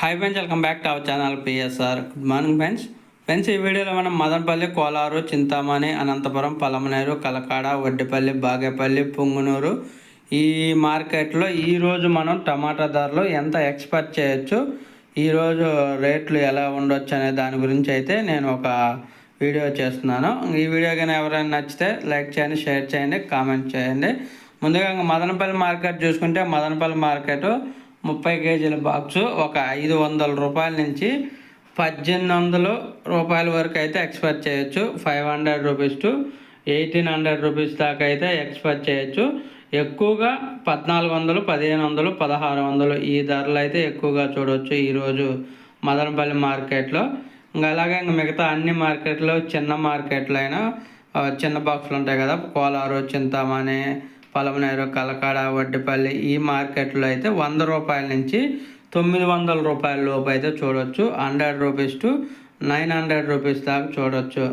Hi friends welcome back to our channel PSR good morning friends friends ఈ వీడియోలో మనం మదనపల్లి కోలారు చింతామణి అనంతపురం పలమనేరు కలకాడ వడ్డిపల్లి బాగేపల్లి పుంగునూరు ఈ మార్కెట్లో ఈరోజు మనం టమాటా ధరలు ఎంత ఎక్స్పెక్ట్ చేయొచ్చు ఈరోజు రేట్లు ఎలా ఉండొచ్చు అనే దాని గురించి అయితే నేను ఒక వీడియో చేస్తున్నాను. ఈ వీడియో కానీ ఎవరైనా నచ్చితే లైక్ చేయండి షేర్ చేయండి కామెంట్ చేయండి. ముందుగా ఇంకా మదనపల్లి మార్కెట్ చూసుకుంటే మదనపల్లి మార్కెట్ ముప్పై కేజీల బాక్సు ఒక ఐదు వందల రూపాయల నుంచి పద్దెనిమిది వందలు రూపాయల వరకు అయితే ఎక్స్పెక్ట్ చేయొచ్చు. Five hundred rupees to eighteen hundred rupees దాకా అయితే ఎక్స్పెక్ట్ చేయొచ్చు. ఎక్కువగా పద్నాలుగు వందలు పదిహేను వందలు పదహారు వందలు ఈ ధరలు అయితే ఎక్కువగా చూడవచ్చు ఈరోజు మదనపల్లి మార్కెట్లో. ఇంకా అలాగే ఇంకా మిగతా అన్ని మార్కెట్లో చిన్న మార్కెట్లు అయినా చిన్న బాక్సులు ఉంటాయి కదా కోలారు చింతామణి పలమనేరు కలకాడ వడ్డిపల్లి ఈ మార్కెట్లో అయితే వంద రూపాయల నుంచి తొమ్మిది వందల రూపాయల లోపు అయితే చూడవచ్చు hundred rupees to nine hundred rupees దాకా చూడవచ్చు